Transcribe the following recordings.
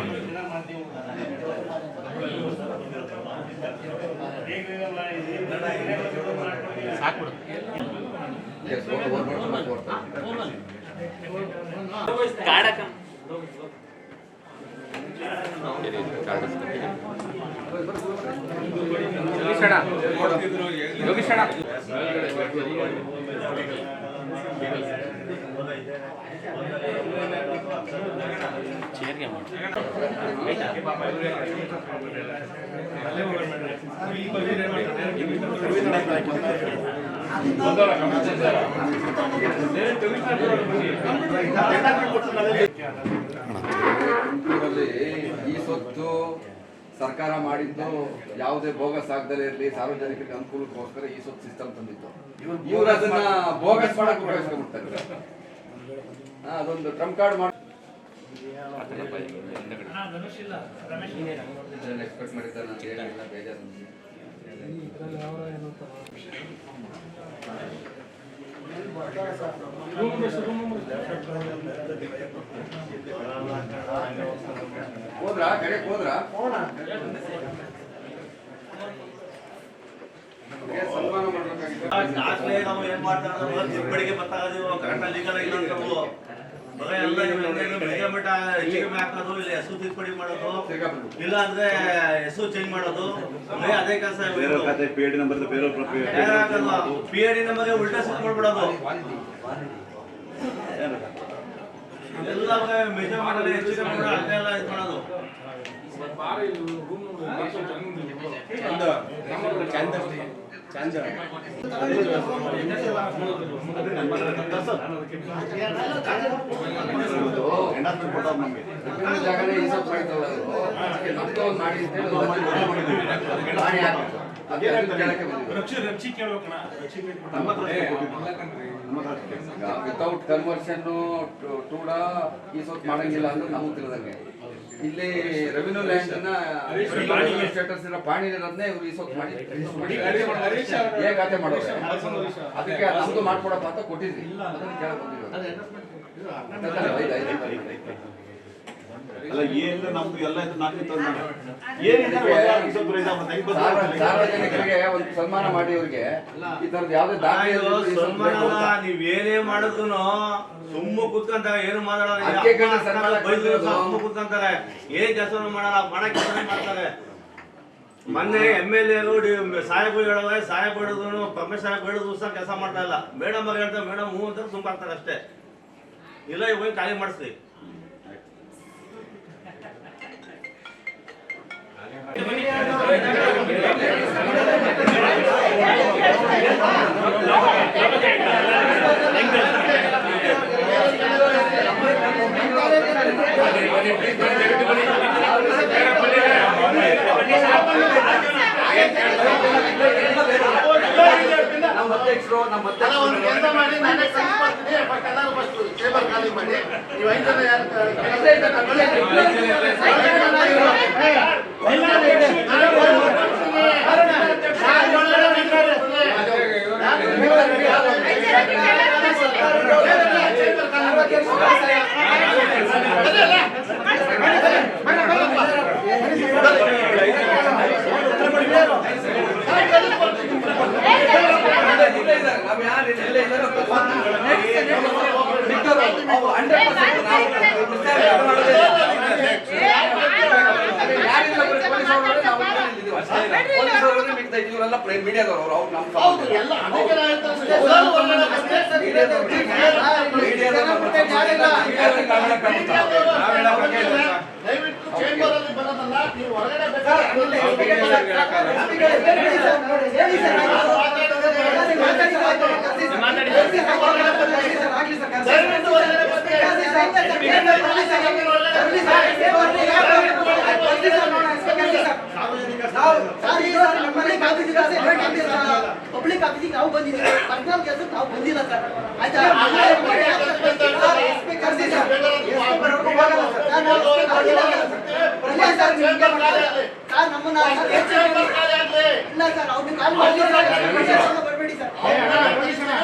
ಅಂದನ ಸಾಮಾನ್ಯ ಊರಲ್ಲಿ ಈ ಸೊತ್ತು ಸರ್ಕಾರ ಮಾಡಿದ್ದು ಯಾವುದೇ ಬೋಗಸ್ ಆಗದಲ್ಲೇ ಇರಲಿ, ಸಾರ್ವಜನಿಕರಿಗೆ ಅನುಕೂಲಕ್ಕೋಸ್ಕರ ಈ ಸ್ವತ್ತು ಸಿಸ್ಟಮ್ ತಂದಿತ್ತು. ಇವ್ರು ಅದನ್ನ ಬೋಗಸ್ ಮಾಡಕ್ ಉಪಯೋಗಿಸ್ಕೊಂಡ್ಬಿಡ್ತಾರೆ. ಅದೊಂದು ಟ್ರಂಪ್ ಕಾರ್ಡ್ ಮಾಡಿ ಎಕ್ಸ್ಪೆಕ್ಟ್ ಮಾಡಿದ್ದಾರೆ ನಾನು ಏನಿಲ್ಲ ಬೇಜಾರು. ಹೋದ್ರಾ ಕಡೆಗೆ ಹೋದ್ರಾ ಸನ್ಮಾನ ಮಾಡ್ಬೇಕಾಗಿತ್ತು ನಾವು ಏನ್ ತಿದ್ದುಪಡಿಗೆ ಬರ್ತಾಗದೀವಿ ಕರೆಕ್ಟ್ ಇಲ್ಲ ಅಂತ ಬೆಳಿಗ್ಗೆ ಮಟ್ಟ ಹೆಚ್ಚು ಕಮ್ಮಿ ಹಾಕೋದು ಇಲ್ಲ ಹೆಸರು ತಿದ್ದುಪಡಿ ಮಾಡೋದು ಇಲ್ಲ ಅಂದ್ರೆ ಹೆಸರು ಚೇಂಜ್ ಮಾಡೋದು ಅದೇ ಕೆಲಸ ಪಿ ಡಿ ನಂಬರ್ ಬೇರೆ ಪಿ ಐ ಡಿ ನಮಗೆ ಉಲ್ಟಾ ಸಿಟ್ ಮಾಡ್ಬಿಡೋದು ಎಲ್ಲ ಮೆಜರ್ ಮಾಡೋದು ಹೆಚ್ಚು ಕಮ್ಮಿ ಮಾಡೋದು ಅದೇ ಎಲ್ಲ ಇದು ಮಾಡೋದು. ವಿಭಿನ್ನ ವಿತೌಟ್ ಕನ್ವರ್ಷನ್ ಟೂಡ ಈ ಮಾಡಂಗಿಲ್ಲ ಅಂದ್ರೆ ನಮ್ಗೆ ತಿಳಿದಂಗೆ ಇಲ್ಲಿ ರೆವಿನ್ಯೂ ಲ್ಯಾಂಡ್ ಸ್ಟೇಟಸ್ ಇರೋ ಪಾಣಿ. ಇರೋದನ್ನೇ ಇವ್ರು ಮಾಡಿ ಏ ಖಾತೆ ಮಾಡೋದು ಅದಕ್ಕೆ ನಮ್ದು ಮಾಡ್ಕೊಡಪ್ಪ ಅಂತ ಕೊಟ್ಟಿದ್ರಿ ಅದನ್ನ ಕೇಳಕ್. ಅಲ್ಲ ಏನಿಲ್ಲ ನಮ್ದು ಎಲ್ಲ ಇದು ನಾಲ್ಕು ತಂದು ಏನಿಲ್ಲ ಸಾರ್ವ- ಸಾರ್ವಜನಿಕರಿಗೆ ಒಂದು ಸನ್ಮಾನ ಮಾಡಿ ಅವ್ರಿಗೆ. ಈ ತರದ ಯಾವ್ದೇ ದಾಖಲೆ. ನೀವ್ ಏನೇ ಮಾಡಿದ್ರು ಸುಮ್ಮ ಕುತ್ಕಂತ ಏನು ಮಾತಾಡೋದು ಸುಮ್ಮ ಕುತ್ಕೊಂತಾರೆ. ಏನ್ ಕೆಲಸ ಮಾಡಲ್ಲ ಬಡ ಕೆಲಸ ಮಾಡ್ತಾರೆ. ಮೊನ್ನೆ ಎಂ ಎಲ್ ಎರು ಸಾಹೇಬ್ ಹೇಳುವ ಸಾಹೇಬ್ ಹಿಡಿದ್ರು ಪರಮೇಶ್ ಸಾಹೇಬ್ ಹಿಡಿದು ಸಹ ಕೆಲಸ ಮಾಡ್ತಾ ಇಲ್ಲ. ಮೇಡಮ್ ಅವ್ರು ಹೇಳ್ತಾರೆ ಮೇಡಮ್ ಹೂ ಅಂತ ಸುಮ್ಮ ಆಗ್ತಾರೆ ಅಷ್ಟೇ. ಇಲ್ಲ ಇವಾಗ ಖಾಲಿ ಮಾಡಿಸ್ತೀವಿ ನಮ್ಮ ಅಧ್ಯಕ್ಷರು ನಮ್ಮ ಅಧ್ಯಕ್ಷರು ನಾವು ಯಾರು ಇಲ್ಲೇ ಇದ್ದಾರೋ ಮಿಕ್ಕವರು ಅವು 100% ನಾವು ದಯವಿಟ್ಟು ಚೇಂಬರ್ ಅಲ್ಲಿ ಬರೋದಲ್ಲ ನೀವು ಹೊರಗಡೆ ಬೇಕಾದ್ರೆ ಪಬ್ಲಿಕ್ ಆಫೀಸಿಗೆ ನಾವು ಬಂದಿದ್ದೀವಿ ಪರ್ಸನಲ್ ಕೆಲಸಕ್ಕೆ ನಾವು ಬಂದಿಲ್ಲ ಸರ್ ಆಯ್ತಾ ಸರ್ ನಮ್ಮನ್ನ ಇಲ್ಲ ಸರ್ ಅವ್ರಿಗೆ ಕಾಲ್ ಮಾಡಿ ಬರಬೇಡಿ ಸರ್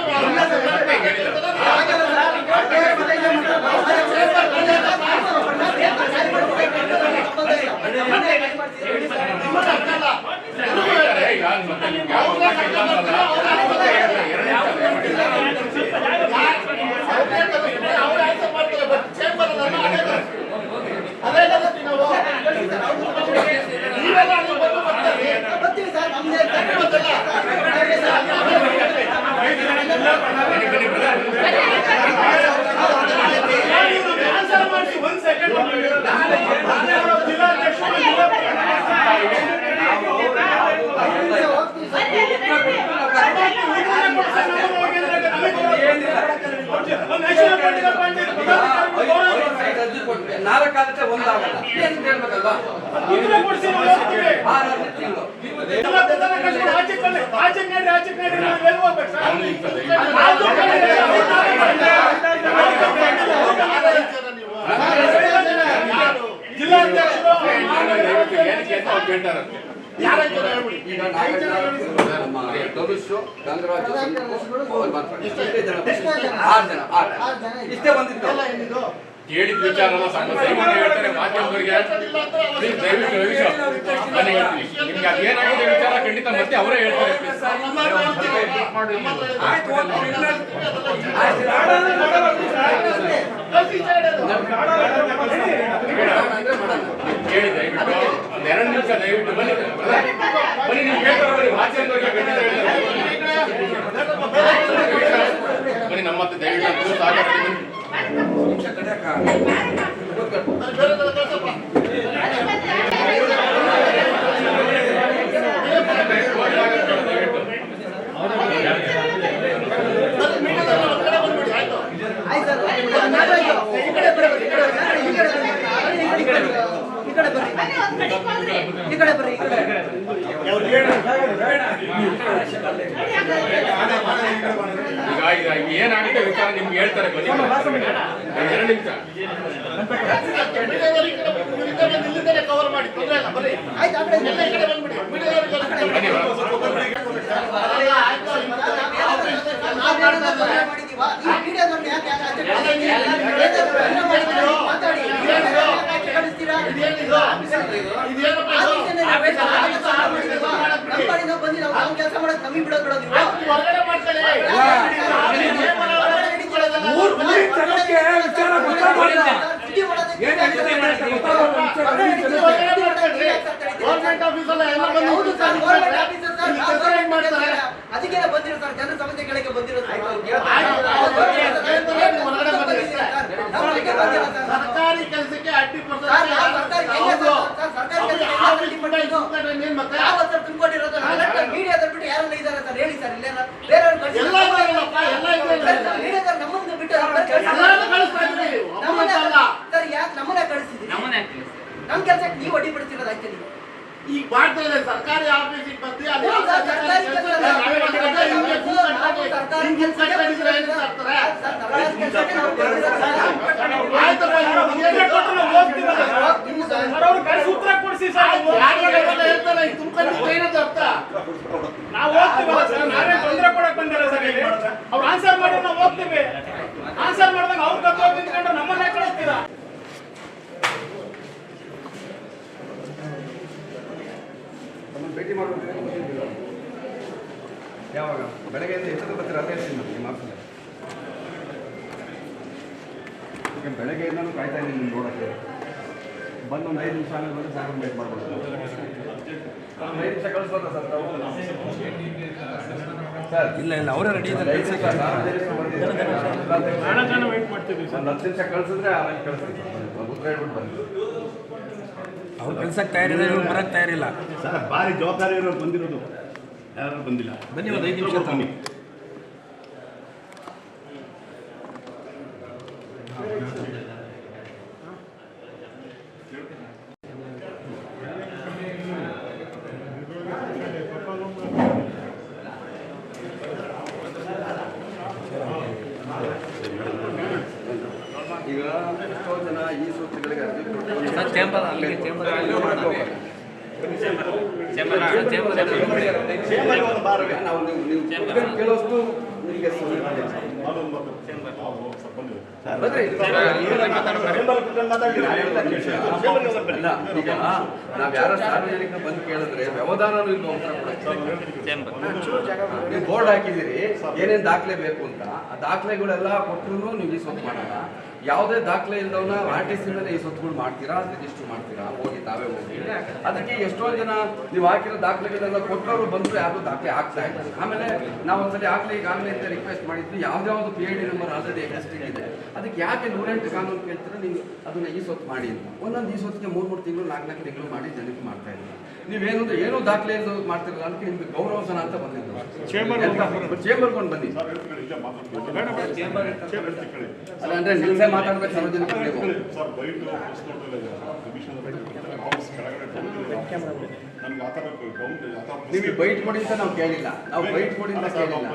ಈಗ ನಾಲ್ಕು ನಮ್ಮ ಧನುಷು ಗಂಗರಾಜು ಅವ್ರು ಮಾತ್ರ. ಇಷ್ಟೇ ಜನ ಆರು ಜನ ಆರು ಜನ. ಇಷ್ಟೇ ಬಂದಿದ್ದು. ಕೇಳಿದ ವಿಚಾರನ ಸಾಮಾನ್ಯ ಹೇಳ್ತಾರೆ, ಮಾಧ್ಯಮದವರಿಗೆ ಪ್ಲೀಸ್ ದಯವಿಟ್ಟು ರವೀಶ್ ನಾನು ಹೇಳ್ತೀನಿ ನಿಮ್ಗೆ ಅದೇನಾಗಿದೆ ವಿಚಾರ, ಖಂಡಿತ ಮತ್ತೆ ಅವರೇ ಹೇಳ್ತಾರೆ. ಕೇಳಿ, ದಯವಿಟ್ಟು. ಒಂದು ಎರಡು ನಿಮಿಷ ದಯವಿಟ್ಟು ಬನ್ನಿ ಬನ್ನಿ, ನೀವು ಹೇಳ್ತಾರೆ, ಬನ್ನಿ. ಮಾಧ್ಯಮದವರಿಗೆ ಖಂಡಿತ ಹೇಳ್ತಾರೆ. ಬನ್ನಿ ನಮ್ಮ ದಯವಿಟ್ಟು ಬನ್ನಿ. ಈ ಕಡೆ ಬರ್ರಿ ಈ ಕಡೆ ಬರ್ರಿ ಈ ಕಡೆ ಬರ್ರಿ ಈ ಕಡೆ ಬರ್ರಿ ಈ ಕಡೆ ಬರ್ರಿ ಈ ಕಡೆ ಈಗ ಈಗ ಏನಾಗುತ್ತೆ ವಿಚಾರ ನಿಮ್ಗೆ ಹೇಳ್ತಾರೆ ಬನ್ನಿ ಎರಡು ನಿಮಿಷ ಆಯ್ತು ಆ ಕಡೆ ಬನ್ನಿ ಕೆಲಸ ಮಾಡೋದು ನಮಗೆ ಬಿಡೋದು ಬಿಡೋದು ಹೌದು ಸರ್ ಗೌರ್ಮೆಂಟ್ ಆಫೀಸರ್ ಸರ್ ನಾವು ಗೌರ್ಮೆಂಟ್ ಮಾಡ್ತಾರೆ ಅದಕ್ಕೆ ಬಂದಿರೋ ಸರ್ ಜನ ಸಮಸ್ಯೆಗಳಿಗೆ ಸರ್ಕಾರಿ ಕೆಲಸಕ್ಕೆ ಅಡ್ಡಿ ಮೀಡಿಯಾದಲ್ಲಿ ಬಿಟ್ಟು ಯಾರನ್ನ ಇದಾರೆ ಸರ್ ಹೇಳಿ ಸರ್ ಇಲ್ಲ ಬೇರೆಯವ್ರು ಎಲ್ಲ. ಬಿಟ್ಟು ಎಲ್ಲರನ್ನೂ ಕಳಿಸ್ತಾ ಇದ್ದೀವಿ. ಒಬ್ಬೊಬ್ಬ ಅಲ್ಲ. ಸರ್ ಯಾಕೆ ನಮ್ಮನ್ನ ಕಳಿಸ್ತಿದ್ದೀವಿ ನಮ್ಮನ್ನ ಯಾಕೆ ತಿಳಿಸ್ತೀರಿ? ನಮ್ ಕೆಲ್ಸಕ್ಕೆ ನೀವು ಅಡ್ಡಿ ಪಡಿಸಿರೋದು ಆಕ್ಚುಲಿ ಈಗ ಮಾಡ್ತಾ ಇದೆ ಸರ್ಕಾರಿ ಆಫೀಸಿಗೆ ಬಂದು ಅಲ್ಲಿ ಯಾರು ಯಾರೆಲ್ಲ ಹೇಳ್ತಾರೆ, ಏನಂತ ಅರ್ಥ? ನಾವು ಹೋಗ್ತೀವಲ್ಲ ಸರ್ ನಾವೇ ತೊಂದರೆ ಕೊಡಕ್ ಬಂದಿಲ್ಲ ಸರ್ ಅವ್ರು ಆನ್ಸರ್ ಮಾಡಿ ನಾವು ಹೋಗ್ತೀವಿ ಆನ್ಸರ್ ಮಾಡಿದಾಗ ಅವ್ರ ಕತ್ತೋಗಿ ನಿಂತ್ಕೊಂಡು ನಮ್ಮನ್ನೇ ಕಳಿಸ್ತೀರಾ ನಮ್ಮನ್ನ ಭೇಟಿ ಮಾಡೋದು ಯಾವಾಗ? ಬೆಳಗ್ಗೆ ಯಾವಾಗ ಎಷ್ಟು ಎಷ್ಟೊತ್ತು ಬರ್ತೀರಾ? ಅದೇ ಹೇಳ್ತೀನಿ ನಾನು ನಿಮ್ಮ ಆಫೀಸಲ್ಲಿ. ಈಗ ಬೆಳಗ್ಗೆಯಿಂದನೂ ಕಾಯ್ತಾ ಇದ್ದೀನಿ ನಿಮ್ಮ ನೋಡೋಕ್ಕೆ. ಬಂದು ಒಂದು ಐದು ನಿಮಿಷ ಆಮೇಲೆ ಬಂದು ಸಾಕು ವೇಟ್ ಮಾಡ್ಬೋದು. ಒಂದು ಐದು ನಿಮಿಷ ಕಳಿಸ್ಬೋದಾ ಸರ್? ತಾವು ಸರ್ ಇಲ್ಲ ಇಲ್ಲ ಅವರೇ ರೆಡಿ ಇದ್ದಾರೆ. ಬಹಳ ಜನ ವೇಟ್ ಮಾಡ್ತೀವಿ ಸರ್ ಹತ್ತು ನಿಮಿಷ ಕಳಿಸಿದ್ರೆ ಆಮೇಲೆ ಕಳಿಸ್ತೀನಿ. ಉತ್ತರ ಹೇಳ್ಬಿಟ್ಟು ಬನ್ನಿ. ಅವ್ರು ಕೆಲ್ಸಕ್ಕೆ ತಯಾರಿಲ್ಲ ಇವ್ರು ಬರಕ್ಕೆ ತಯಾರಿಲ್ಲ. ಸರ್ ಭಾರಿ ಜವಾಬ್ದಾರಿ ಇರೋರು ಬಂದಿರೋದು. ಯಾರು ಬಂದಿಲ್ಲ. ಬನ್ನಿ, ಒಂದು ಐದು ನಿಮಿಷ ಬನ್ನಿ ಈಗ ಎಷ್ಟೋ ಜನ ಈ ಸುತ್ತಿಗಳಿಗೆ ಅರ್ಜಿ ಕೊಟ್ಟು ಸರ್ ಚೇಂಬರ್ ಅಲ್ಲಿಗೆ ಚೇಂಬರ್ ಚೇಂಬರ್ ಚೇಂಬರ್ ನಾವು ನೀವು ನೀವು ಕೇಳೋಷ್ಟು ನಿಮಗೆ ಸಮಯ ಮಾಡಿಲ್ಲ. ಬಂದ್ರೆ ಅಲ್ಲ ಈಗ ಸಾರ್ವಜನಿಕರು ಬಂದು ಕೇಳಿದ್ರೆ ವ್ಯವಧಾನನೂ ಇಲ್ಲ ನೀವು ಬೋರ್ಡ್ ಹಾಕಿದಿರಿ ಏನೇನ್ ದಾಖಲೆ ಬೇಕು ಅಂತ ಆ ದಾಖಲೆಗಳೆಲ್ಲ ಕೊಟ್ಟರು ನೀವು ಈ ಸೊತ್ತು ಮಾಡಲ್ಲ ಯಾವುದೇ ದಾಖಲೆ ಇಲ್ಲದವನ್ನ ಆರ್ ಟಿ ಸಿ ಮೇಲೆ ಈ ಸೊತ್ತುಗಳು ಮಾಡ್ತೀರಾ ರಿಜಿಸ್ಟರ್ ಮಾಡ್ತೀರಾ ಹೋಗಿ ತಾವೇ ಹೋಗಿ ಅದಕ್ಕೆ ಎಷ್ಟೋ ಜನ ನೀವು ಹಾಕಿರೋ ದಾಖಲೆಗಳೆಲ್ಲ ಕೊಟ್ಟವರು ಬಂದ್ರು ಯಾರು ದಾಖಲೆ ಹಾಕ್ತಾ ಇಲ್ಲ ಆಮೇಲೆ ನಾವು ಒಂದ್ಸಲಿ ಆಗ್ಲೇ, ಈಗಾಗಲೇ ಅಂತ ರಿಕ್ವೆಸ್ಟ್ ಮಾಡಿದ್ವಿ. ಯಾವ್ದಾವ್ದು P I D number already existing ಇದೆ. ಅದಕ್ಕೆ ಯಾಕೆ ನೂರೆಂಟು ಕಾನೂನು ಕೇಳ್ತೀರಾ ನೀವು ಅದನ್ನ ಈ ಸೊತ್ತು ಮಾಡಿ ಅಂತ. ಒಂದೊಂದು ಈ ಸೊತ್ತಿಗೆ ಮೂರು ಮೂರು ತಿಂಗಳು ನಾಲ್ಕು ನಾಲ್ಕು ತಿಂಗಳು ಮಾಡಿ ಜನಕ್ಕೆ ಮಾಡ್ತಾ ಇದ್ದೀವಿ ನೀವೇನು ಅಂದ್ರೆ ಏನೂ ದಾಖಲೆ ಮಾಡ್ತಿರಲ್ಲ ಅಂತ ನಿಮ್ಗೆ ಗೌರವಸನ ಅಂತ ಬಂದಿದ್ದು. ಚೇಂಬರ್ಗೊಂಡು ಬನ್ನಿ. ಅಲ್ಲ ಅಂದ್ರೆ ನಿಲ್ಸೆ ಮಾತಾಡ್ಬೇಕು ಸಾರ್ವಜನಿಕರು ನನಗೆ ಆ ಥರ ಗೌಂಟ್ ಆ ಥರ ನೀವು ಬೈಟ್ ಕೊಡಿ ಅಂತ ನಾವು ಕೇಳಿಲ್ಲ. ನಾವು ಬೈಟ್ ಕೊಡಿ ಅಂತ ಕೇಳಿಲ್ಲ.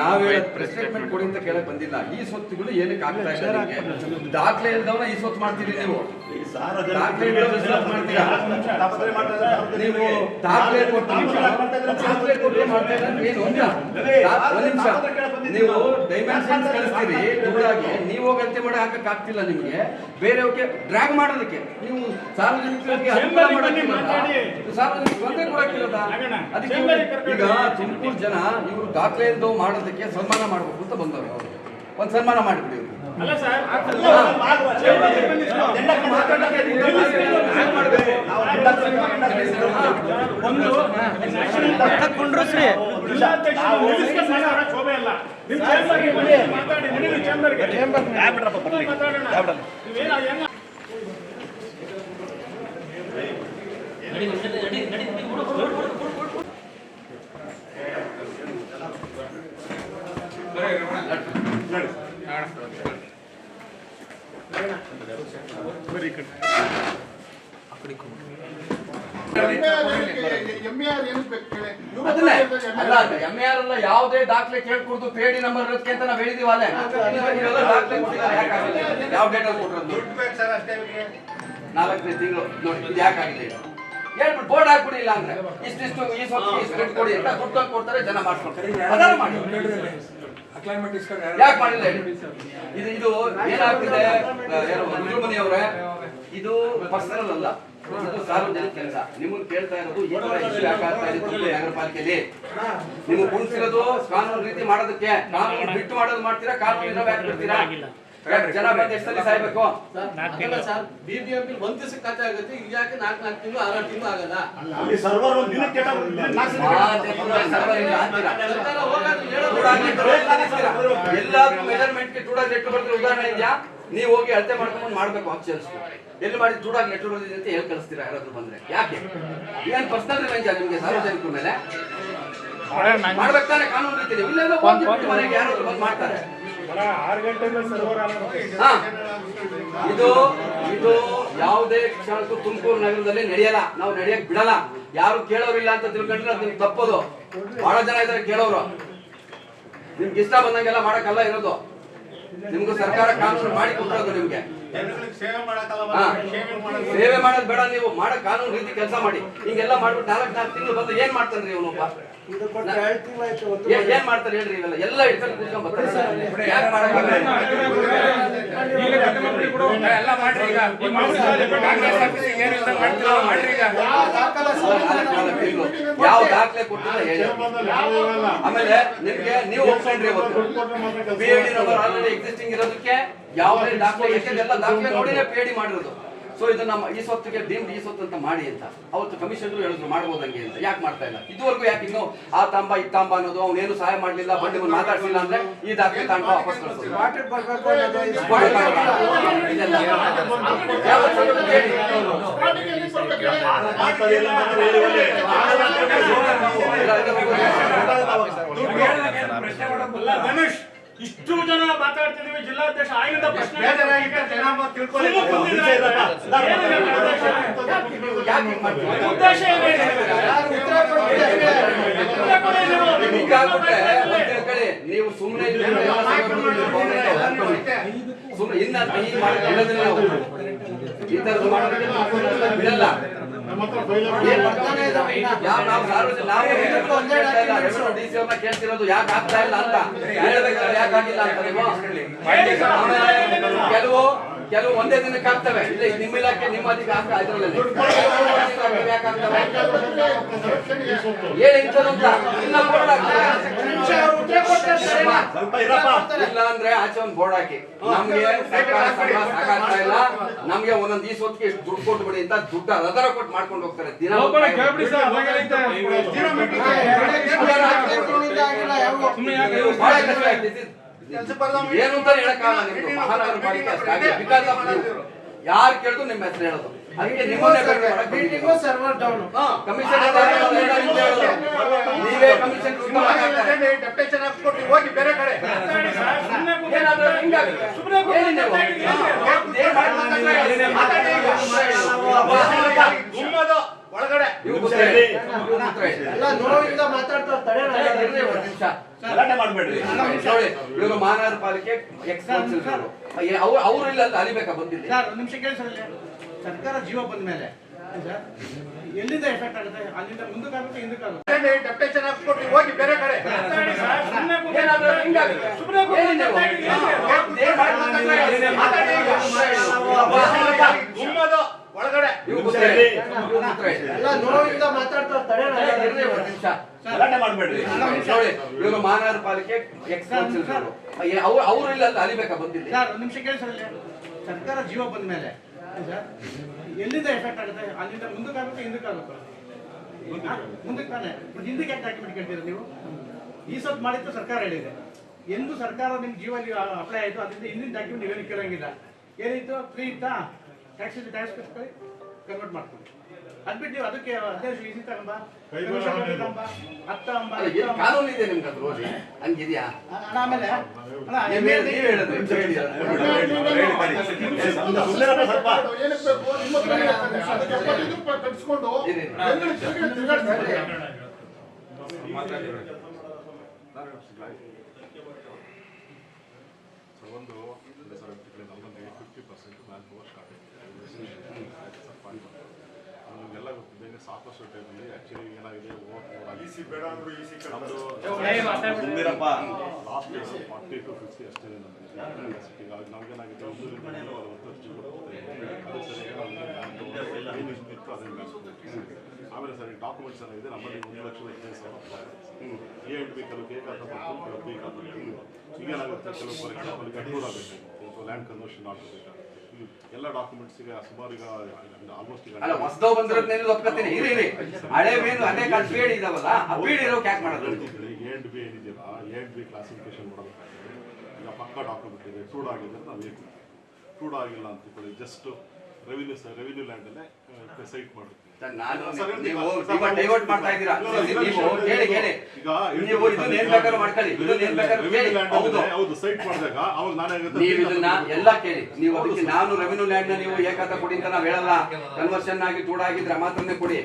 ನಾವೇ ಪ್ರೆಸ್ಟೇಟ್ಮೆಂಟ್ ಕೊಡಿ ಅಂತ ಕೇಳಕ್ ಬಂದಿಲ್ಲ. ಈ ಸೊತ್ತುಗಳು ಏನಕ್ಕೆ ಆಗ್ತಾ ಇಲ್ಲ ನಿಮ್ಗೆ? ದಾಖಲೆ ಇಲ್ದವನ ಈ ಸೊತ್ತು ಮಾಡ್ತೀರಿ ನೀವು. ದಾಖಲೆ ಇಲ್ದವ್ನ ಮಾಡ್ತೀರಾ? ನೀವು ದಾಖಲೆ ಕೊಟ್ಟು ನೀವು ಡೈಮೆನ್ಷನ್ಸ್ ಕಳಿಸ್ತೀರಿ ದುಡ್ಡಾಗಿ ನೀವು ಹೋಗಿ ಅಂತೆ ಮಾಡಿ ಹಾಕಕ್ ಆಗ್ತಿಲ್ಲ ನಿಮ್ಗೆ ಬೇರೆಯವ್ರಿಗೆ ಡ್ರ್ಯಾಗ್ ಮಾಡೋದಕ್ಕೆ ನೀವು ಸಾರ್ವಜನಿಕರಿಗೆ ಸಾರ್ವಜನಿಕ ತೊಂದರೆ ಕೊಡಕ್ಕಿಲ್ಲದ ಅದಕ್ಕೆ ಈಗ ತುಮಕೂರು ಜನ ಇವರು ದಾಖಲೆ ಮಾಡೋದಕ್ಕೆ ಸನ್ಮಾನ ಮಾಡಬೇಕು ಅಂತ ಬಂದವರು ಒಂದ್ ಸನ್ಮಾನ ಮಾಡಿಬಿಡಿ. ಇವ್ರು. ಅಲ್ಲ. ಸರ್ ಮಾತಾಡಕ್ಕೆ ನೀವು ಹ್ಯಾಂಗ್ ಮಾಡ್ಬೇಕು? ಒಂದು ಶೋಭೆ ಅಲ್ಲ. ಬನ್ನಿ, ಮಾತಾಡಿ ನಡೀರಿ ಚೇಂಬರ್ಗೆ ಮಾತಾಡೋಣ? ನೀವೇನು ಅದನ್ನೇ ಅಲ್ಲ ಎಂ ಆರ್ ಅಲ್ಲ ಯಾವುದೇ ದಾಖಲೆ ಕೇಳ್ಕೊಡ್ತು ಪೇಡಿ ನಂಬರ್ ಇರೋದಕ್ಕೆ ಅಂತ ನಾವು ಹೇಳಿದೀವಿ ಅಲ್ಲೇ. ಯಾವ ಡೇಟ್ ಅಲ್ಲಿ ಕೊಟ್ಟಿರೋದು ನಾಲ್ಕನೇ ತಿಂಗಳು. ನೋಡಿ ಯಾಕಾಗಿಲ್ಲ ಹೇಳ್ಬಿಟ್ಟು ಬೋರ್ಡ್ ಹಾಕ್ಬಿಡಿ ಇಲ್ಲ ಅಂದ್ರೆ ಇಷ್ಟಿಷ್ಟು ಈ ಸ್ವಲ್ಪ ಇಷ್ಟು ಕೊಡಿ ಅಂತ ದುಡ್ಡು ಕೊಡ್ತಾರೆ ಜನ ಮಾಡ್ಕೊಳ್ತಾರೆ ಅದನ್ನ ಮಾಡಿ. ಯಾಕೆ ಮಾಡಿಲ್ಲ ಇದು ಇದು ಏನಾಗ್ತಿದೆ? ರುದ್ರಮುನಿ ಅವರೇ ಇದು ಪರ್ಸನಲ್ ಅಲ್ಲ ಇದು ಸಾರ್ವಜನಿಕ ಕೆಲಸ. ನಿಮ್ಮನ್ನು ಕೇಳ್ತಾ ಇರೋದು ಈ ತರ ಇಶ್ಯೂ ಯಾಕಾಗ್ತಾ ಇದೆ ನಗರ ಪಾಲಿಕೆಯಲ್ಲಿ. ನೀವು ಕುಣಿಸಿರೋದು ಕಾನೂನು ರೀತಿ ಮಾಡೋದಕ್ಕೆ. ಕಾನೂನು ಬಿಟ್ಟು ಮಾಡೋದು ಮಾಡ್ತೀರಾ? ಕಾನೂನು ಇರೋ ಯಾಕೆ ಬಿಡ್ತೀರಾ ಜನ ಬಂದು ಸಾಯ್ಬೇಕು? ಬಿಬಿಎಂಪಿ ಒಂದ್ ದಿವಸ ಖಾತೆ ಆಗುತ್ತೆ ಇಲ್ಲಿ ಯಾಕೆ ನಾಲ್ಕು ನಾಲ್ಕು ತಿಂಗಳು ಆರು ತಿಂಗಳು ಆಗಲ್ಲ? ಅಲ್ಲಿ ಸರ್ವರ್ ಒಂದು ದಿನಕ್ಕೆ ಇಲ್ಲ ಅಂತೀರಾ. ಎಲ್ಲಾದ್ರೂ ಮೆಜರ್ಮೆಂಟ್ಗೆ ನೆಟ್ವರ್ಕ್ ಬರ್ತಿರೋ. ಉದಾಹರಣೆ ಇದೆಯಾ? ನೀವು ಹೋಗಿ ಅಳತೆ ಮಾಡ್ಕೊಂಡು ಮಾಡ್ಬೇಕು ಆಪ್ಷನ್ಸ್ ಎಲ್ಲಿ ಮಾಡಿ ಚೂಡಾಗಿ ಲೆಟ್ರ್ ಅಂತ ಹೇಳಿ ಕಳಿಸ್ತೀರಾ ಯಾರಾದ್ರೂ ಬಂದ್ರೆ? ಯಾಕೆ? ಏನ್ ಪರ್ಸನಲ್ ರಿವೆಂಜ್ ನಿಮ್ಗೆ ಸಾರ್ವಜನಿಕರ ಮೇಲೆ? ಮಾಡ್ಬೇಕಾದ್ರೆ ತಾನೇ ಕಾನೂನು ರೀತಿ ಇಲ್ಲೆಲ್ಲ ಹೋಗಿ ಬಿಟ್ಟು ಮನೆಗೆ ಯಾರಾದ್ರೂ ಬಂದು ಮಾಡ್ತಾರೆ. ಇದು ಇದು ಯಾವುದೇ ಕ್ಷಣಕ್ಕೂ ತುಮಕೂರು ನಗರದಲ್ಲಿ ನಡೆಯಲ್ಲ. ನಾವು ನಡೆಯಕ್ ಬಿಡಲ್ಲ. ಯಾರು ಕೇಳೋರಿಲ್ಲ ಅಂತ ತಿಳ್ಕೊಂಡ್ರೆ ಅದು ನಿಮ್ಗೆ ತಪ್ಪದು. ಬಹಳ ಜನ ಇದಾರೆ ಕೇಳೋರು. ನಿಮ್ಗೆ ಇಷ್ಟ ಬಂದಂಗೆಲ್ಲ ಮಾಡಕ್ಕಲ್ಲ ಇರೋದು. ನಿಮ್ಗೂ ಸರ್ಕಾರ ಕಾನೂನು ಮಾಡಿ ಕೊಟ್ಟಿರೋದು ನಿಮ್ಗೆ. ಹಾ. ಸೇವೆ ಮಾಡೋದು ಬೇಡ ನೀವು ಮಾಡೋ ಕಾನೂನು ರೀತಿ ಕೆಲಸ ಮಾಡಿ. ಹಿಂಗೆಲ್ಲ ಮಾಡ್ಬಿಟ್ಟು ನಾಲ್ಕು ನಾಲ್ಕು ತಿಂಗಳು ಬಂದು ಏನ್ ಮಾಡ್ತಾನ್ರಿ ಇವನೊಬ್ಬ? ಏನ್ ಏನ್ ಮಾಡ್ತಾರೆ ಹೇಳ್ರಿ ಇವೆಲ್ಲ? ಎಲ್ಲ ಕೂತ್ಕೊಂಡ್ ಬರ್ತಾರೆ. ಯಾಕೆ? ಎಲ್ಲ ಮಾಡ್ರಿ ಈಗ. ಕಾಂಗ್ರೆಸ್ ಮಾಡ್ರಿ ಈಗ. ಯಾವ ದಾಖಲೆ ಕೊಟ್ಟಿಲ್ಲ ಹೇಳಿ. ಆಮೇಲೆ ನಿಮ್ಗೆ ನೀವು ಒಪ್ಕೊಂಡ್ರಿ ಇವತ್ತು. ಪಿ ನಂಬರ್ ಆಲ್ರೆಡಿ ಎಕ್ಸಿಸ್ಟಿಂಗ್ ಇರೋದಕ್ಕೆ ಯಾವುದೇ ದಾಖಲೆ ಎಲ್ಲ ದಾಖಲೆ ನೋಡಿನೇ ಪಿ ಮಾಡಿರೋದು. ಸೊ ಇದು ನಮ್ಮ ಈ ಸ್ವತ್ತಿಗೆ ಡೀಮ್ಡ್ ಈ ಸ್ವತ್ತು ಅಂತ ಮಾಡಿ ಅಂತ ಅವತ್ತು ಕಮಿಷನರು ಹೇಳಿದ್ರು ಮಾಡ್ಬೋದಂಗೆ ಅಂತ ಯಾಕೆ ಮಾಡ್ತಾ ಇಲ್ಲ ಇದುವರೆಗೂ ಯಾಕೆ ಇನ್ನು ಆ ತಾಂಬ ಈ ತಾಂಬ ಅನ್ನೋದು ಅವನೇನು ಸಹಾಯ ಮಾಡಲಿಲ್ಲ ಬಂಡಿ ಬಂದು ಮಾತಾಡ್ಸಿಲ್ಲ ಅಂದ್ರೆ ಈ ದಾಖಲೆ ತಾಂಡ ವಾಪಸ್ ಕಳ್ಸೋದು ವಾಟರ್ ಬರ್ಬೇಕು ಅನ್ನೋದು ಇದು ಕೊಡಕ್ಕಾಗಲ್ಲ. ಇದೆಲ್ಲ. ಯಾವತ್ತೂ ಕೇಳಿ. ಇಲ್ಲ, ಇದು ಅಲ್ಲ ಧನುಷ್ ಇಷ್ಟು ಜನ ಮಾತಾಡ್ತಿದೀವಿ ಜಿಲ್ಲಾಧ್ಯಕ್ಷ ಆಯ್ಕೆ ಪ್ರಶ್ನೆ ಸುಮ್ನೆ ಕೂತಿದ್ರೆ ಉದ್ದೇಶ ನೀವು. ಸುಮ್ಮನೆ ಸುಮ್ಮನೆ ಇನ್ನ ಈ ತರದ್ದು ಮಾಡೋದಕ್ಕೆ ಬಿಡಲ್ಲ ಕೇಳ್ತಿರೋದು ಯಾಕೆ ಆಗ್ತಾ ಇಲ್ಲ ಅಂತ ಕೆಲವು ಕೆಲವು ಒಂದೇ ದಿನಕ್ಕೆ ಆಗ್ತವೆ ಇಲ್ಲ ನಿಮ್ಮ ಇಲಾಖೆ ನಿಮ್ಮ. ಇಲ್ಲ ಅಂದ್ರೆ ಆಚೆ ಒಂದು ಬೋರ್ಡ್ ಹಾಕಿ ನಮ್ಗೆ ಇಲ್ಲ ನಮ್ಗೆ ಒಂದೊಂದ್ ಈ ಹೊತ್ತಿಗೆ ದುಡ್ಡು ಕೊಟ್ಬಿಡಿ ಅಂತ ದುಡ್ಡು ಅದರ ಕೊಟ್ಟು ಮಾಡ್ಕೊಂಡು ಹೋಗ್ತಾರೆ. ದಿನ. ಬಹಳ ಕಷ್ಟ ಆಗ್ತೈತಿ. ಏನು ಅಂತ ಹೇಳಕ್ಕಾಗಲ್ಲ ನಿಮ್ದು. ಯಾರು ಕೇಳಿದ್ರು ನಿಮ್ಮ ಹೆಸರು ಹೇಳೋದು. ಅದಕ್ಕೆ. ಸರ್ವರ್ ಡೌನ್ ಹಾ, ಕಮಿಷನ್. ನೀವೇ ಕಮಿಷನ್ ಉತ್ತಮ ಹಾಕ್ತಾರೆ. ಮಾತಾಡಿ ಸರ್, ಸುಮ್ನೆ ಕೂತ್ರೆ- ಏನಾದ್ರೂ ಹಿಂಗಾಗುತ್ತೆ. ಸುಮ್ನೆ ಕೂತ್ರೆ ಹೇಳಿ ನೀವು. ಮಾತಾಡಿ, ಹಾ, ಏನ್ ಏನ್ ಮಾಡ್ಬೇಕಂದ್ರೆ ಮಾತಾಡಿ ಈಗ. ಒಳಗಡೆ. ಎಲ್ಲ ನೋವಿಂದ ಮಾತಾಡ್ತಾರೆ ತಡೆಯೋಣ. ಇರ್ಲಿ ನಿಮಿಷ. ಗಲಾಟೆ ಮಾಡಬೇಡ್ರಿ. ನೋಡಿ ಇವರು ಮಹಾನಗರ ಪಾಲಿಕೆ ಎಕ್ಸಾಮ್ ಕೌನ್ಸಿಲರ್ ಅವ್ರು. ಅವ್ರು ಇಲ್ಲ ಅಂತ ಅಲಿಬೇಕಾ ಬಂದಿಲ್ಲ? ಸರ್ ಒಂದು ನಿಮಿಷ ಕೇಳಿ ಸರ್ ಇಲ್ಲಿ. ಸರ್ಕಾರ ಜೀವ ಬಂದ ಮೇಲೆ. ಎಲ್ಲಿಂದ ಎಫೆಕ್ಟ್ ಆಗುತ್ತೆ? ಅಲ್ಲಿಂದ ಮುಂದಕ್ಕಾಗುತ್ತೆ ಹಿಂದಕ್ಕಾಗುತ್ತೆ? ಡೆಪ್ಟೇಷನ್ ಹೋಗಿ ಬೇರೆ ಕಡೆ. ಒಳಗಡೆ. ಎಲ್ಲ ನೋವಿಂದ ಮಾತಾಡ್ತಾರೆ. ಇರ್ಲಿ ನಿಮಿಷ. ಗಲಾಟೆ ಮಾಡಬೇಡ್ರಿ. ನೋಡಿ ಇವರು ಮಹಾನಗರ ಪಾಲಿಕೆ ಎಕ್ಸ್ ಅವರು. ಇಲ್ಲ ಅಲಿಬೇಕಾ ಬಂದಿಲ್ಲ? ಸರ್ ಒಂದು ನಿಮಿಷ ಕೇಳಿ ಸರ್ ಸರ್ಕಾರ ಜೀವ ಬಂದ ಮೇಲೆ ಎಲ್ಲಿಂದ ಎಫೆಕ್ಟ್ ಆಗುತ್ತೆ? ಅಲ್ಲಿಂದ ಮುಂದಕ್ಕೆ ಆಗುತ್ತೆ ಹಿಂದಕ್ಕೆ ಆಗುತ್ತೆ? ಮುಂದಕ್ಕೆ ತಾನೆ. ಹಿಂದಕ್ಕೆ ಯಾಕೆ ಡಾಕ್ಯುಮೆಂಟ್ ಕೇಳ್ತೀರಾ ನೀವು? ಈ ಸತ್ ಮಾಡಿದ್ದು ಸರ್ಕಾರ ಹೇಳಿದೆ. ಎಂದು ಸರ್ಕಾರ ನಿಮ್ಮ ಜೀವ ಅಪ್ಲೈ ಆಯಿತು ಅದರಿಂದ ಹಿಂದಿನ ಡಾಕ್ಯುಮೆಂಟ್ ನೀವೇನು ಕೇಳೋಂಗಿಲ್ಲ. ಏನಿತ್ತು? ಫ್ರೀ ಇತ್ತಾ? ಟ್ಯಾಕ್ಸ್ ಟ್ಯಾಕ್ಸ್ ಕಟ್ಕೊಳ್ಳಿ ಕನ್ವರ್ಟ್ ಮಾಡ್ಕೊಳ್ಳಿ. ಅದ್ಬಿಟ್ಟು ನೀವು ಅದಕ್ಕೆ ಅಧ್ಯಕ್ಷ ಈಸಿ ತಗೊಂಬ ತಗೊಂಬ ಹತ್ತ ಅಂಬ ಅಲ್ಲ, ಏನ್ ಕಾನೂನು ಇದೆ ನಿಮ್ಗೆ ಅದ್ರ ಓದಿ ಹಂಗಿದ್ಯಾ ಅಣ್ಣ ಆಮೇಲೆ. ಸರ್ ಒಂದು ಸರ್ ನಮ್ಮಲ್ಲಿ fifty percent man power start ನಮಗೆಲ್ಲ ಗೊತ್ತಿದ್ದೇನೆ ಸಾಕಷ್ಟು ಟೈಮಲ್ಲಿ ಆ್ಯಕ್ಚುಲಿ ಏನಾಗಿದೆ last year forty to fifty ಅಷ್ಟೇ ನಮಗೆ ಈಗ ನಮಗೇನಾಗಿದೆ ಒಂದರಿಂದ ನಲವತ್ತು ಅರ್ಜಿ ಆಮೇಲೆ ಸರ್ ಡಾಕ್ಯುಮೆಂಟ್ಸ್ ಎಲ್ಲ ಇದೆ. ನಮ್ಮಲ್ಲಿ ಒಂದು ಲಕ್ಷದ ಹದಿನೈದು ಸಾವಿರ ಎ ಬೇಕಾದ್ರು ಬಿ ಕೆಲವು ಕೆ ಖಾತೆ ಕೆಲವು ಬಿ ಖಾತೆ ಈಗ ಏನಾಗುತ್ತೆ ಕೆಲವು ಫಾರ್ ಎಕ್ಸಾಂಪಲ್ ಈಗ ಬೇಕು ಆಗಬೇಕು ಲ್ಯಾಂಡ್ ಕನ್ವರ್ಷನ್ ಆಗಬೇಕಾಗುತ್ತೆ ಎಲ್ಲ ಡಾಕ್ಯುಮೆಂಟ್ಸ್ ಈಗ ಸುಮಾರು ಈಗ ಆಲ್ಮೋಸ್ಟ್ ಈಗ ಅಲ್ಲ ಹೊಸದವ್ ಬಂದಿರೋದ್ನೇನು ಒಪ್ಕೊತೀನಿ? ಇರಿ ಇರಿ. ಹಳೆ ಮೇನು ಅನೇಕ ಪೀಳಿ ಇದಾವಲ್ಲ ಆ ಪೀಳಿ ಇರೋಕೆ ಯಾಕೆ ಮಾಡೋದು. ಎ ಬಿ ಏನಿದೆಯಲ್ಲ ಎ ಎಂಡ್ ಬಿ ಕ್ಲಾಸಿಫಿಕೇಶನ್ ಮಾಡಬೇಕಾದ್ರೆ ಈಗ ಪಕ್ಕ ಡಾಕ್ಯುಮೆಂಟ್ ಇದೆ ಟ್ರೂಡ್ ಆಗಿದೆ ನಾವು ಬೇಕು ಟೂಡ್ ಆಗಿಲ್ಲ ಅಂತ ಜಸ್ಟ್ ರೆವಿನ್ಯೂ ರೆವಿನ್ಯೂ ಲ್ಯಾಂಡಲ್ಲೇ ಸೈಟ್ ಮಾಡಿ ನೀವು ಡೈವರ್ಟ್ ಮಾಡ್ತಾ ಇದ್ದೀರಾ? ನೀವು ಇಲ್ಲ, ಕೇಳಿ ಕೇಳಿ. ಈಗ ನೀವು ಇದನ್ನ ಏನ್ ಬೇಕಾದ್ರೂ ಮಾಡ್ಕೊಳ್ಳಿ. ಇದನ್ನ ಏನ್ ಬೇಕಾದ್ರೂ ಕೇಳಿ. ಹೌದು. ಹೌದು ಸೈಟ್ ಮಾಡಿದಾಗ ಅವಾಗ ನಾನಾಗುತ್ತೆ ನೀವು ಇದನ್ನ ಎಲ್ಲ ಕೇಳಿ. ನೀವು ಅದಕ್ಕೆ ನಾನು ರೆವಿನ್ಯೂ ಲ್ಯಾಂಡ್ನ ನೀವು ಏಕಾತ ಕೊಡಿ ಅಂತ ನಾವು ಹೇಳಲ್ಲ. ಕನ್ವರ್ಷನ್ ಆಗಿ ಕೂಡ ಆಗಿದ್ರೆ ಮಾತ್ರನೇ ಕೊಡಿ.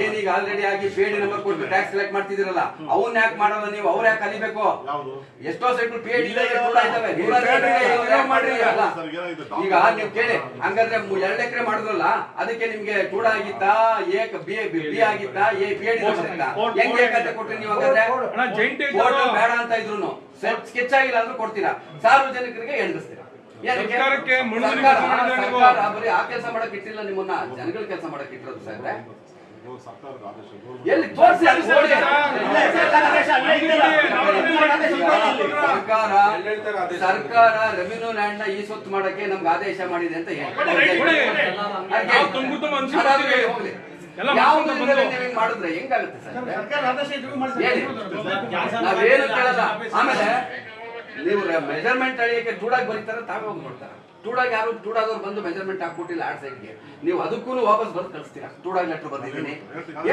ಏನೀಗ ಆಲ್ರೆಡಿ ಆಗಿ ಪೇಡಿ ನಂಬರ್ ಕೊಟ್ಟು ಟ್ಯಾಕ್ಸ್ ಕಲೆಕ್ಟ್ ಮಾಡ್ತಿದಿರಲ್ಲ ಅವನ್ನ ಯಾಕೆ ಮಾಡಲ್ಲ ನೀವು? ಅವ್ರ ಯಾಕೆ ಕಲಿಬೇಕು? ಎಷ್ಟೋ ಸೈಟ್ ಪೇಡ್ ಇಲ್ಲ ಟೂಡ ಇದಾವೆ ಮಾಡ್ರಿ ಅಲ್ಲ. ಈಗ ನೀವು ಕೇಳಿ. ಹಂಗಾದ್ರೆ ಎರಡು ಎರಡ್ ಎಕರೆ ಮಾಡಿದ್ರಲ್ಲ ಅದಕ್ಕೆ ನಿಮ್ಗೆ ಟೂಡ ಆಗಿತ್ತಾ? ಏಕ ಬಿ ಬಿ ಆಗಿತ್ತಾ? ಎ ಬಿ ಎಡಿ ಹೆಂಗ್ ಏಕತೆ ಕೊಟ್ರಿ ನೀವು ಹಂಗಾದ್ರೆ? ಬೇಡ ಅಂತ ಇದ್ರು ಸ್ಕೆಚ್ ಆಗಿಲ್ಲ ಅಂದ್ರೆ ಕೊಡ್ತೀರಾ? ಸಾರ್ವಜನಿಕರಿಗೆ ಎಂಡಿಸ್ತೀರಾ? ಸರ್ಕಾರಕ್ಕೆ ಬರೀ ಆ ಕೆಲಸ ಮಾಡಕ್ ಇಟ್ಟಿಲ್ಲ ನಿಮ್ಮನ್ನ. ಜನಗಳ ಕೆಲಸ ಮಾಡಕ್ ಇಟ್ಟಿರೋದು ಸರ್ ಎಲ್ಲಿ ತೋರಿಸಿ. ಸರ್ಕಾರ ಸರ್ಕಾರ ರೆವಿನ್ಯೂ ಲ್ಯಾಂಡ್ನ ಈ ಸ್ವತ್ತು ಮಾಡಕ್ಕೆ ನಮ್ಗೆ ಆದೇಶ ಮಾಡಿದೆ ಅಂತ ಹೇಳಿ ಮಾಡಿದ್ರೆ ಹೆಂಗಾಗುತ್ತೆ ಸರ್ ಸರ್ಕಾರ ಆದೇಶ ಇದ್ರೂ ನಾವೇನು ಕೇಳಲ್ಲ ಆಮೇಲೆ ನೀವು ಮೆಜರ್ಮೆಂಟ್ ಅಳಿಯಕ್ಕೆ ಚೂಡಾಗಿ ಬರೀತಾರೆ ತಾವೇ ಹೋಗಿ ನೋಡ್ತಾರೆ ಟೂಡಾಗ ಯಾರು ಟೂಡಾದವ್ರು ಬಂದು ಮೆಜರ್ಮೆಂಟ್ ಹಾಕ್ಬಿಟ್ಟಿಲ್ಲ ಆಡ್ ಸೈಡ್ಗೆ ನೀವು ಅದಕ್ಕೂ ವಾಪಸ್ ಬಂದು ಕಳಿಸ್ತೀರಾ? ತೂಡಾಗಿ ಲೆಟರ್ ಬಂದಿದ್ದೀನಿ.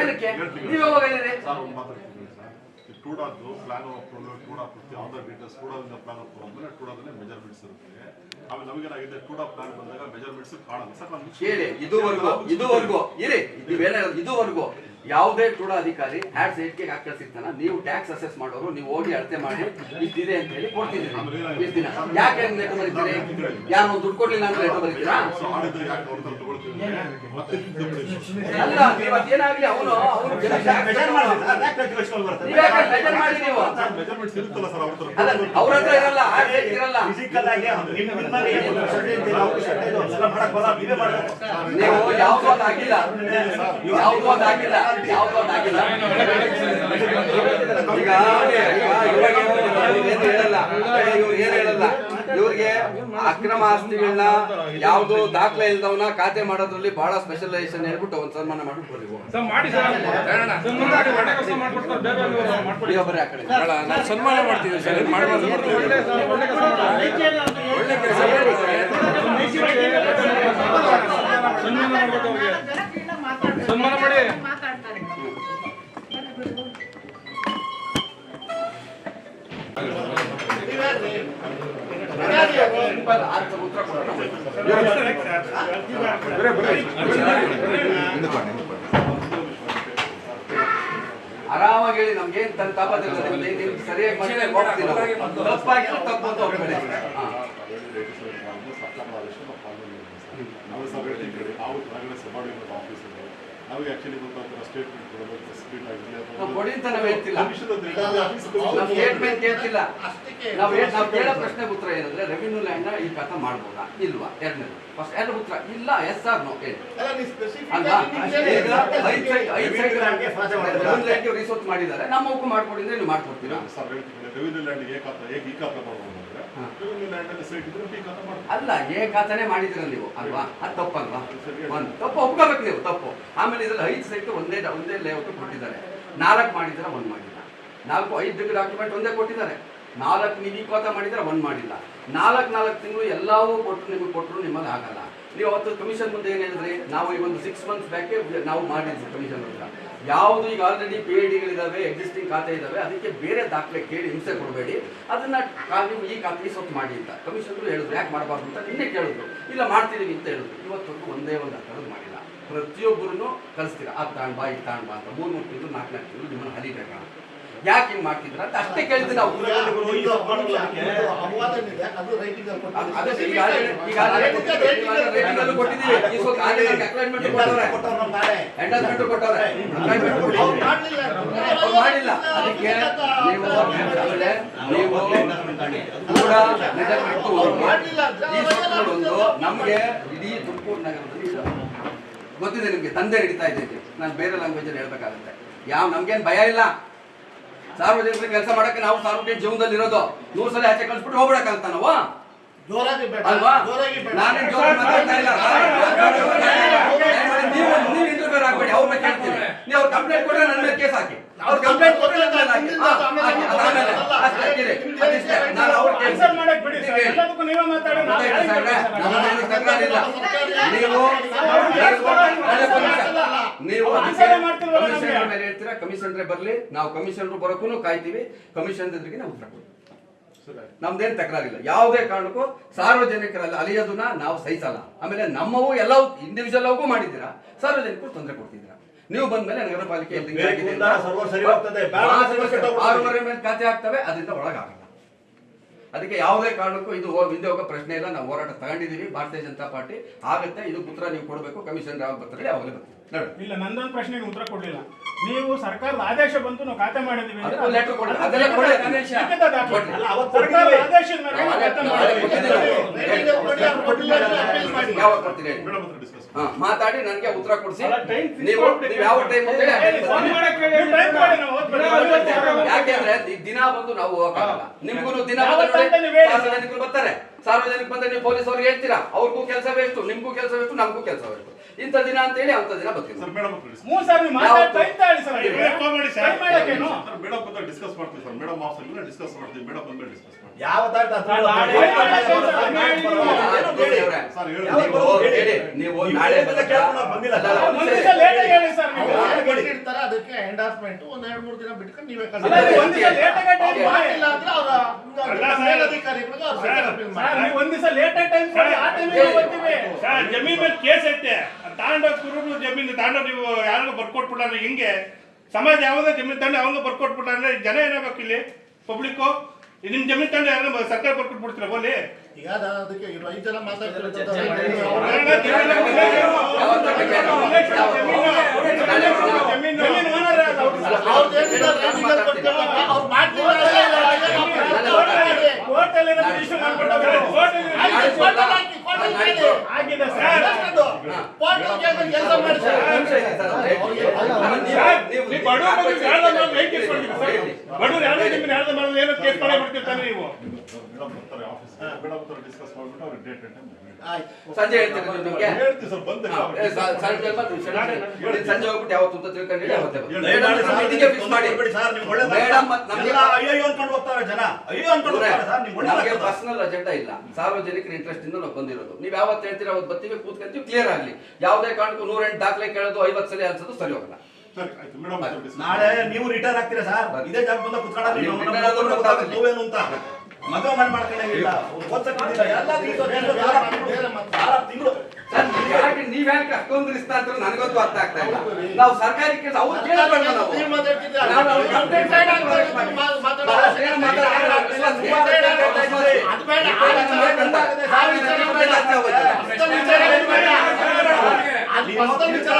ಏನಕ್ಕೆ? ನೀವು ಯಾವಾಗ ಹೇಳಿರಿ ಟೂಡಾದ್ದು ಪ್ಲಾನ್ ಅಪ್ರೂವಲ್ ಟೂಡಾ ಪೂರ್ತಿ ಆಲ್ ಡೀಟೇಲ್ಸ್ ಟೂಡಾದಿಂದ ಪ್ಲಾನ್ ಅಪ್ರೂವ್ ಆದ್ಮೇಲೆ ಟೂಡಾದಲ್ಲೇ ಮೆಜರ್ಮೆಂಟ್ಸ್ ಇರುತ್ತೆ. ಆಮೇಲೆ ನಮಗೇನಾಗಿದೆ? ಟೂಡಾ ಪ್ಲಾನ್ ಬಂದಾಗ ಮೆಜರ್ಮೆಂಟ್ಸ್ ಕಾಣಲ್ಲ. ಸರ್ ನಾನು ಕೇಳಿ ಇದುವರೆಗೂ ಇದುವರೆಗೂ ಇರಿ ಇದುವರೆಗೂ. ಯಾವುದೇ ಕೂಡ ಅಧಿಕಾರಿ ಹ್ಯಾಡ್ ಸೈಟ್ಗೆ ಹಾಕಿ ಕಳ್ಸಿರ್ತಾನ ನೀವು ಟ್ಯಾಕ್ಸ್ ಅಸೆಸ್ ಮಾಡೋರು ನೀವು ಹೋಗಿ ಅಳತೆ ಮಾಡಿ ಇದ್ದಿದೆ ಅಂತ ಹೇಳಿ ಕೊಡ್ತಿದ್ದೀರಿ. ಇಷ್ಟ್ ದಿನ. ಯಾಕೆ ಹೆಂಗ್ ಲೆಟರ್ ಬರೀತೀರಿ? ಯಾರು ಒಂದು ದುಡ್ಡು ಕೊಡ್ಲಿಲ್ಲ ಅಂತ ಲೆಟರ್ ಬರೀತೀರಾ? ಅಲ್ಲ ನೀವು ಅದೇನಾಗ್ಲಿ ಅವನು ಅವ್ರ ಹತ್ರ? ಇರಲ್ಲ ಇರಲ್ಲ. ನೀವೇ ಯಾವ್ದು ಆಗಿಲ್ಲ ಯಾವ್ದು ಆಗಿಲ್ಲ ಈಗ ಏನು ಹೇಳಲ್ಲ ಇವ್ರು ಏನು ಹೇಳಲ್ಲ ಇವ್ರಿಗೆ ಅಕ್ರಮ ಆಸ್ತಿಗಳನ್ನ ಯಾವ್ದು ದಾಖಲೆ ಇಲ್ದವನ್ನ ಖಾತೆ ಮಾಡೋದ್ರಲ್ಲಿ ಬಹಳ ಸ್ಪೆಷಲೈಸೇಷನ್ ಹೇಳ್ಬಿಟ್ಟು ಒಂದ್ ಸನ್ಮಾನ ಮಾಡ್ಬಿಟ್ಟು ಸನ್ಮಾನ ಮಾಡ್ತೀವಿ ಸರ್ ಮಾಡಿ ಸರ್ ನಾವು ಮಾಡಿದ್ದೀವಿ ಸರ್. ನಾವು ಹೇಳ್ತೀವಿ ಕಡೆ ಆವತ್ತು ಹೊರಗಡೆ ಸಬಾರ್ಡಿನೇಟ್ ಆಫೀಸ್ ಇದೆ ನಾವು ಆಕ್ಚುಲಿ ಗೊತ್ತಾಗ್ತಾರೆ ಸ್ಟೇಟ್ಮೆಂಟ್ ಸ್ಪೀಟ್ ಆಗಿರಲಿ ನಾವು ಕೊಡಿ ನಾವು ನಾವು ಸ್ಟೇಟ್ಮೆಂಟ್ ಕೇಳ್ತಿಲ್ಲ ನಾವು ಹೇಳ್- ನಾವು ಕೇಳೋ ಪ್ರಶ್ನೆ ಉತ್ತರ ಏನಂದ್ರೆ ರೆವಿನ್ಯೂ ಲ್ಯಾಂಡ್ ಈ ಕಥ ಮಾಡ್ಬೋದಾ? ಇಲ್ವಾ? ಎರಡನೇದು. ಫಸ್ಟ್ ಎರಡು ಉತ್ತರ. ಇಲ್ಲ ಎಸ್ ಆರ್ ನೋ ರಿಸೋರ್ಟ್ ಮಾಡಿದ್ದಾರೆ. ನಮ್ಮ ಮಾಡ್ಕೊಡಿದ್ರೆ ನೀವು ಮಾಡ್ಕೊಡ್ತೀರಾ? ಸರ್ ಹೇಳ್ತೀನಿ ರೆವಿನ್ಯೂ ಲ್ಯಾಂಡ್ ಏ ಖಾತೆ ಹೇಗೆ ಈ ಖಾತೆ ಮಾಡ್ಬೋದು. ಅಲ್ಲಿ ಏ ಖಾತಾನೆ ಮಾಡಿದ್ರ ನೀವು ಅಲ್ವಾ? ಅದು ತಪ್ಪಲ್ವಾ? ಒಂದು ತಪ್ಪು ಒಪ್ಕೋಬೇಕು ನೀವು ತಪ್ಪು. ಆಮೇಲೆ ಇದ್ರಲ್ಲಿ ಐದು ಸೈಟ್ ಒಂದೇ ಒಂದೇ ಲೇಔಟ್ ಕೊಟ್ಟಿದ್ದಾರೆ. ನಾಲ್ಕು ಮಾಡಿದ್ರ ಒಂದು ಮಾಡಿಲ್ಲ. ನಾಲ್ಕು ಐದು ಡಾಕ್ಯುಮೆಂಟ್ ಒಂದೇ ಕೊಟ್ಟಿದ್ದಾರೆ. ನಾಲ್ಕು ನೀವು ಈ ಖಾತಾ ಮಾಡಿದ್ರೆ ಒಂದು ಮಾಡಿಲ್ಲ. ನಾಲ್ಕು ನಾಲ್ಕು ತಿಂಗಳು ಎಲ್ಲವೂ ಕೊಟ್ಟರು ನಿಮಗೆ ಕೊಟ್ಟರು ನಿಮ್ಮಲ್ಲಿ ಆಗಲ್ಲ. ನೀವು ಅವತ್ತು ಕಮಿಷನ್ ಮುಂದೆ ಏನು ಹೇಳಿದ್ರಿ? ನಾವು ಈ ಒಂದು ಸಿಕ್ಸ್ ಮಂತ್ಸ್ ಬ್ಯಾಕೆ ನಾವು ಮಾಡಿದ್ವಿ ಕಮಿಷನ್ ಹತ್ರ. ಯಾವುದು ಈಗ ಆಲ್ರೆಡಿ ಪಿ ಐ ಡಿಗಳಿದ್ದಾವೆ ಎಕ್ಸಿಸ್ಟಿಂಗ್ ಖಾತೆ ಇದ್ದಾವೆ, ಅದಕ್ಕೆ ಬೇರೆ ದಾಖಲೆ ಕೇಳಿ ಹಿಂಸೆ ಕೊಡಬೇಡಿ. ಅದನ್ನ ನೀವು ಈ ಖಾತೆ ಸೊತ್ತು ಮಾಡಿ ಅಂತ. ಕಮಿಷನ್ರು ಹೇಳಿದ್ರು, ಯಾಕೆ ಮಾಡಬಾರ್ದು ಅಂತ ನಿನ್ನೆ ಕೇಳಿದ್ರು. ಇಲ್ಲ, ಮಾಡ್ತೀವಿ ಅಂತ ಹೇಳಿದ್ರು. ಇವತ್ತೊಂದು ಒಂದೇ ಒಂದು ಅರ್ಥದ್ದು ಮಾಡಿಲ್ಲ. ಪ್ರತಿಯೊಬ್ಬರನ್ನು ಕಳಿಸ್ತೀರಾ, ಅದು ತಾಣ್ ಬಾ ಇದು ತಾಣ್ಬಾ ಅಂತ. ಮೂರು ಮೂರು ತಿಂಗಳು ನಾಲ್ಕು ನಾಲ್ಕು ತಿಂಗಳು ನಿಮ್ಮನ್ನು ಹಲಿಬೇಕಾ ಯಾಕೆ ಹಿಂಗ್ ಮಾಡ್ತಿದ್ರ ಅಂತ ಅಷ್ಟೇ ಕೇಳ್ತೀವಿ ನಾವು. ಎಂಡಾಸ್ಮೆಂಟ್ ಕೊಟ್ಟವ್ರೆ. ಮಾಡಿಲ್ಲ. ಅದಕ್ಕೆ ನೀವು ಕೂಡ ನಮಗೆ ಇಡೀ ತುಮಕೂರು ನಗರದಲ್ಲಿ ಗೊತ್ತಿದೆ ನಿಮ್ಗೆ ತಂದೆ ಹಿಡಿತಾ ಇದ್ದೀವಿ. ನಾನು ಬೇರೆ ಲ್ಯಾಂಗ್ವೇಜ್ ಅಲ್ಲಿ ಹೇಳ್ಬೇಕಾಗುತ್ತೆ. ಯಾವ ನಮ್ಗೇನು ಭಯ ಇಲ್ಲ. ಸಾರ್ವಜನಿಕರಿಗೆ ಕೆಲಸ ಮಾಡಕ್ಕೆ ನಾವು ಸಾರ್ವಜನಿಕ ಜೀವನದಲ್ಲಿ ಇರೋದು ನೂರು ಸಲ ಆಚೆ ಕಳ್ಸ್ಬಿಟ್ಟು ಹೋಗ್ಬಿಡಕ್ಕಂತ ನಾವು ಅಲ್ವಾ ನಾನೇ ನೀವು ಆಗ್ಬೇಡಿ ಕೇಳ್ತೀವಿ ನೀವು ಅವ್ರ ಕಂಪ್ಲೇಂಟ್ ಕೊಟ್ರೆ ನನ್ನ ಮೇಲೆ ಕೇಸ್ ಹಾಕಿ ಅವ್ರ ಕಂಪ್ಲೇಂಟ್ ಕೊಟ್ರೆ ನಾನು ಅವ್ರ ಮಾಡಕ್ ಬಿಡಿ? ಮಾತಾಡೋಣ? ನೀವು ನೀವು? ಕಮಿಷನರ್ ಮೇಲೆ ಹೇಳ್ತೀರಾ? ಕಮಿಷನರೇ ಬರ್ಲಿ ನಾವು ಕಮಿಷನರ್ ಬರೋಕ್ಕೂ ಕಾಯ್ತೀವಿ. ಕಮಿಷನ್ ಎದುರಿಗೆ ನಾವು ಉತ್ತರ ಕೊಡ್ತೀವಿ. ನಮ್ದೇನ್ ತಕರಾರಿಲ್ಲ. ಯಾವುದೇ ಕಾರಣಕ್ಕೂ ಸಾರ್ವಜನಿಕರಲ್ಲಿ ಅಲಿಯೋದನ್ನ ನಾವು ಸಹಿಸಲ್ಲ. ಆಮೇಲೆ ನಮ್ಮವು ಎಲ್ಲವೂ ಇಂಡಿವಿಜುವಲ್ ಅವಗೂ ಮಾಡಿದ್ದೀರಾ? ಸಾರ್ವಜನಿಕರು ತೊಂದರೆ ಕೊಡ್ತಿದ್ದೀರಾ? ನೀವು ಬಂದ್ಮೇಲೆ ನಗರ ಪಾಲಿಕೆ ಎಲ್ಲಿ ಬೇಕು ಅಂತ ಸರ್ವರ್ ಸರಿ ಹೋಗ್ತದೆ, ಬೇಡ ಆ ಅಂತ ಸರ್ವರ್ ಕೆಟ್ಟೋಗ್ತದೆ. ಆರೂವರೆ ಮೇಲೆ ಖಾತೆ ಆಗ್ತವೆ ಅದರಿಂದ ಒಳಗಾಗಲ್ಲ. ಅದಕ್ಕೆ ಯಾವುದೇ ಕಾರಣಕ್ಕೂ ಇದು ಹಿಂದೆ ಹೋಗೋ ಪ್ರಶ್ನೆ ಇಲ್ಲ. ನಾವು ಹೋರಾಟ ತಗೊಂಡಿದ್ದೀವಿ. ಭಾರತೀಯ ಜನತಾ ಪಾರ್ಟಿ ಆಗುತ್ತೆ. ಇದು ಪುತ್ರ ನೀವು ಕೊಡಬೇಕು. ಕಮಿಷನ್ ಯಾವಾಗ ಬರ್ತಾರೆ ಯಾವಾಗಲೇ ಬರ್ತೀವಿ. ಇಲ್ಲ ನಂದೊಂದು ಪ್ರಶ್ನೆಗೆ ಉತ್ತರ ಕೊಡಲಿಲ್ಲ ನೀವು ಸರ್ಕಾರದ ಆದೇಶ ಬಂತು ನಾವು ಖಾತೆ ಮಾಡಿದೀವಿ ಸರ್ಕಾರದ ಆದೇಶದ ಹಾ, ಮಾತಾಡಿ ನನಗೆ ಉತ್ತರ ಕೊಡಿಸಿ. ನೀವು ಯಾವ ಟೈಮ್ ಓದ್ಬಿಡ್ತೀವಿ. ದಿನ ಬಂದು ನಾವು ಹೋಗಕ್ಕಾಗಲ್ಲ. ನಿಮ್ಗೂ ದಿನ ಸಾರ್ವಜನಿಕರು ಬರ್ತಾರೆ. ಸಾರ್ವಜನಿಕ ಬಂದ್ರೆ ನೀವು ಪೊಲೀಸ್ ಅವ್ರಿಗೆ ಹೇಳ್ತೀರಾ? ಅವ್ರಿಗೂ ಕೆಲಸ ಬೇಕು ನಿಮ್ಗೂ ಕೆಲಸ ಬೇಕು ನಮಗೂ ಕೆಲಸ ಬೇಕು. ಇಂತ ದಿನ ಅಂತ ಹೇಳಿ ಅಂತ ದಿನ ಬರ್ತೀವಿ ಡಿಸ್ಕಸ್ ಮಾಡ್ತೀವಿ ಸರ್ ಮೇಡಮ್ ಡಿಸ್ಕಸ್ ಮಾಡ್ತೀವಿ ಮೇಡಮ್ ಬಂದ್ಮೇಲೆ ಡಿಸ್ಕಸ್ ಮಾಡ್ತೀವಿ ಯಾವ ಯಾವಾಗ ನೀವು ನಾಳೆ ಯಾವಾಗ ಅದಕ್ಕೆ ಎಂಡಾಸ್ಮೆಂಟ್ ಒಂದ್ ಎರಡ್ ಮೂರ್ ದಿನ ಬಿಟ್ಕೊಂಡು ನೀವೇ ಲೇಟ್ ಟೈಮ್ ಜಮೀನ್ ಮೇಲೆ ಕೇಸ್ ಐತೆ ಜಮೀನು ನೀವು ಯಾರು ಬರ್ಕೊಟ್ಬಿಟ್ಟಾರೆ ಹಿಂಗೆ ಸಮಾಜ ಯಾವಾಗ ಜಮೀನ್ ತಾಂಡ ಅವಂಗ ಬರ್ಕೊಟ್ಬಿಟ್ಟಾರೆ ಜನ ಏನಾಗಬೇಕು ಇಲ್ಲಿ ಪಬ್ಲಿಕ್ ನಿಮ್ ಜಮೀನ್ ತಂಡ ಯಾರು ಸರ್ಕಾರ ಬಿಡ್ತೀರ ಬೋಲಿ ಈಗ ಅದ- ಅದಕ್ಕೆ ಐದು ಐದ್ ಜನ ಮಾತಾಡ್ತಿರೋದು ಆಗಿದೆ ಸರ್? ಕೋರ್ಟಲ್ಲಿ ಕೆಲಸ ಮಾಡಿ ಸರ್. ನೀವು ಬಡವ್ರ ಕೈ ಕೇಸ್ ಮಾಡ್ತೀರಾ ಸರ್? ಬಡವ್ರು ಯಾರು ಜಮೀನು ಯಾರ್ದೋ ಮೇಲೆ ಏನೋ ಕೇಸ್ ಮಾಡೇ ಬಿಡ್ತಿರ್ತಾನೆ ನೀವು ಮೇಡಮ್ ಬರ್ತಾರೆ ಆಫೀಸ್ ಮೇಡಮ್ ಡಿಸ್ಕಸ್ ಮಾಡ್ಬಿಟ್ಟು ಅವ್ರಿಗೆ ಡೇಟ್ ಟೈಮ್. ಸಂಜೆ ನಿಮಗೆ. ಸಂಜೆ ಸಂಜೆ ಹೋಗ್ಬಿಟ್ಟು ಯಾವತ್ತು ಅಂತ ತಿಳ್ಕೊಂಡು ನಮ್ಗೆ ಪರ್ಸನಲ್ ಅಜೆಂಡಾ ಇಲ್ಲ. ಸಾರ್ವಜನಿಕರ ಇಂಟ್ರೆಸ್ಟ್ ಇಂದ ನಾವು ಬಂದಿರೋದು. ನೀವು ಯಾವತ್ತು ಹೇಳ್ತೀರಾ ಅವತ್ತು ಬರ್ತೀವಿ ಕೂತ್ಕೊಂತೀವಿ ಕ್ಲಿಯರ್ ಆಗಲಿ. ಯಾವುದೇ ಕಾರಣಕ್ಕೂ ನೂರೆಂಟು ದಾಖಲೆ ಕೇಳೋದು ಐವತ್ತು ಸಲ ಅನ್ಸೋದು ಸರಿ ಹೋಗಲ್ಲ. ನಾಳೆ ನೀವು ರಿಟೈರ್ ಆಗ್ತೀರಾ ಸರ್? ಇದೇ ಜಾಗ ಬಂದ ಕುತ್ಕೊಳ್ಳೋದು. ನೋವೇನು ಅಂತ? ಮದುವೆ ಮಾಡಿ ಮಾಡ್ಕೊಂಡಿಲ್ಲ ಓದ್ಸಕ್ಕಿಲ್ಲ ಎಲ್ಲ ತಿಂಗಳು ಸರ್, ನೀವ್ ಯಾಕೆ ಅಷ್ಟೊಂದು ರಿಸ್ಕ್ ಅಂತ ನನಗಂತೂ ಅರ್ಥ ಆಗ್ತಾ ಇಲ್ಲ ನಾವು ಸರ್ಕಾರಿ ಕೆಲಸ ಅವ್ರು ಕೇಳಬೇಡ ನಾವು ವಿಚಾರ